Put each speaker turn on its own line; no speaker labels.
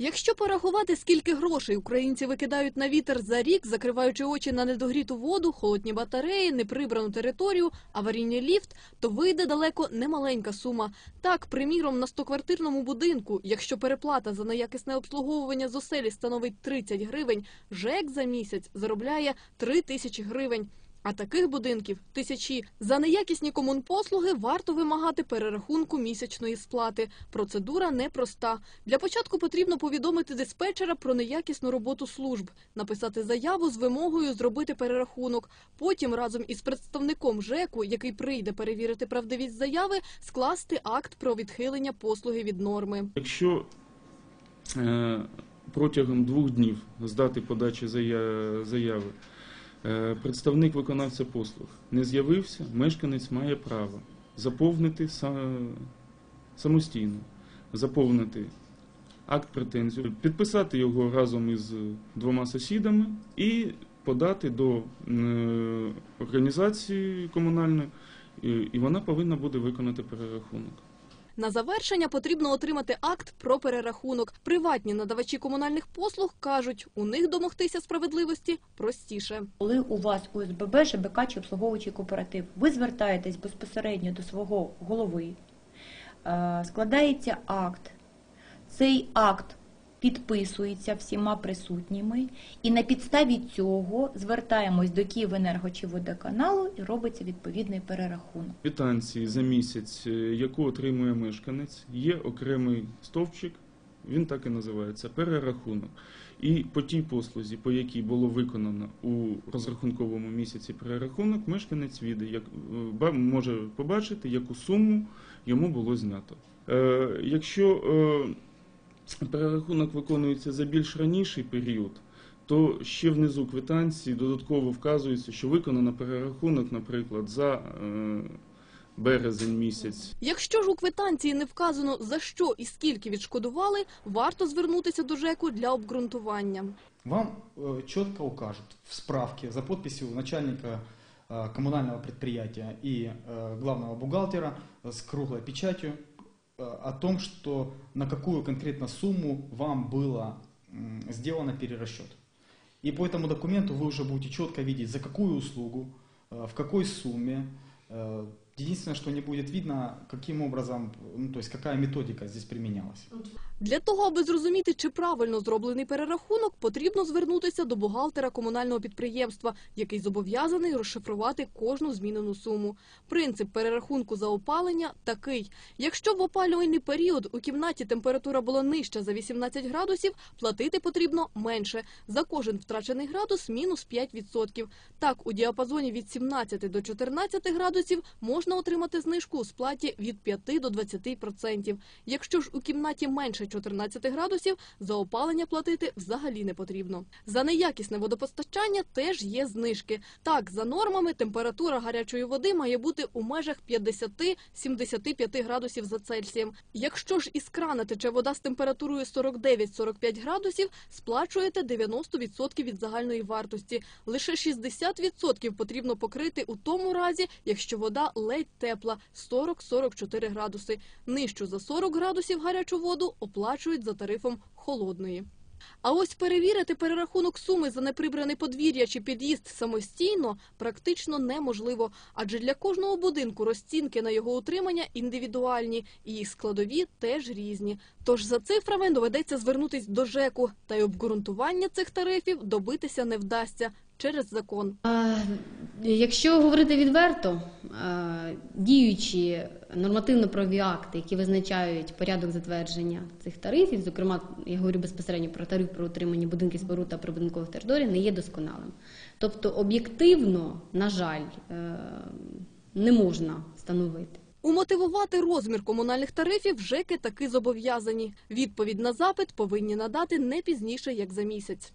Якщо порахувати, скільки грошей українці викидають на вітер за рік, закриваючи очі на недогріту воду, холодні батареї, неприбрану територію, аварійний ліфт, то вийде далеко немаленька сума. Так, приміром, на 100-квартирному будинку, якщо переплата за неякісне обслуговування з оселі становить 30 гривень, ЖЕК за місяць заробляє 3 тисячі гривень. А таких будинків тисячі. За неякісні комунпослуги варто вимагати перерахунку місячної сплати. Процедура непроста. Для початку потрібно повідомити диспетчера про неякісну роботу служб, написати заяву з вимогою зробити перерахунок. Потім разом із представником ЖЕКу, який прийде перевірити правдивість заяви, скласти акт про відхилення послуги від норми.
Якщо е, протягом двох днів з дати подачі заяви представник виконавця послуг не з'явився, мешканець має право заповнити самостійно, заповнити акт претензію, підписати його разом із двома сусідами і подати до е, організації комунальної, і вона повинна буде виконати перерахунок.
На завершення потрібно отримати акт про перерахунок. Приватні надавачі комунальних послуг кажуть, у них домогтися справедливості простіше.
Коли у вас ОСББ, ЖБК чи обслуговуючий кооператив, ви звертаєтесь безпосередньо до свого голови, е, складається акт. Цей акт підписується всіма присутніми, і на підставі цього звертаємось до Київенерго чи водоканалу і робиться відповідний перерахунок.
квитанції за місяць, е, яку отримує мешканець, є окремий стовпчик, він так і називається перерахунок. І по тій послузі, по якій було виконано у розрахунковому місяці перерахунок, мешканець віде, як е, може побачити, яку суму йому було знято. Е, якщо е, перерахунок виконується за більш раніший період, то ще внизу квитанції додатково вказується, що виконано перерахунок, наприклад, за е, березень місяць.
Якщо ж у квитанції не вказано за що і скільки відшкодували, варто звернутися до ЖЕКу для обґрунтування.
Вам э, четко укажут в справке за подписью начальника э, коммунального предприятия и э, главного бухгалтера э, с круглой печатью э, о том, что на какую конкретно сумму вам было сделано перерасчет. И по этому документу вы уже будете четко видеть, за какую услугу, э, в какой сумме. Единственное, что не будет видно, каким образом, ну, то есть какая методика здесь применялась.
Для того, аби зрозуміти, чи правильно зроблений перерахунок, потрібно звернутися до бухгалтера комунального підприємства, який зобов'язаний розшифрувати кожну змінену суму. Принцип перерахунку за опалення такий: якщо в опалювальний період у кімнаті температура була нижча за 18 градусів, платити потрібно менше. За кожен втрачений градус мінус 5%. Так, у діапазоні від 17 до 14 градусів можна отримати знижку у сплаті від 5 до 20%. Якщо ж у кімнаті менше 14 градусів, за опалення платити взагалі не потрібно. За неякісне водопостачання теж є знижки. Так, за нормами температура гарячої води має бути у межах 50-75 градусів за Цельсієм. Якщо ж із крана тече вода з температурою 49-45 градусів, сплачуєте 90% від загальної вартості. Лише 60% потрібно покрити у тому разі, якщо вода ледь тепла 40-44 градуси. Нижчу за 40 градусів гарячу воду оплачують за тарифом холодної. А ось перевірити перерахунок суми за неприбране подвір'я чи під'їзд самостійно практично неможливо, адже для кожного будинку розцінки на його утримання індивідуальні, і їх складові теж різні. Тож за цифрами доведеться звернутись до ЖЕКу, та й обґрунтування цих тарифів добитися не вдасться через закон.
Якщо говорити відверто, діючі нормативно-правові акти, які визначають порядок затвердження цих тарифів, зокрема, я говорю безпосередньо про тариф про утримання будинків споруд та прибудинкових територій, не є досконалим. Тобто, об'єктивно, на жаль, е, не можна встановити.
Умотивувати розмір комунальних тарифів ЖЕКи таки зобов'язані. Відповідь на запит повинні надати не пізніше, як за місяць.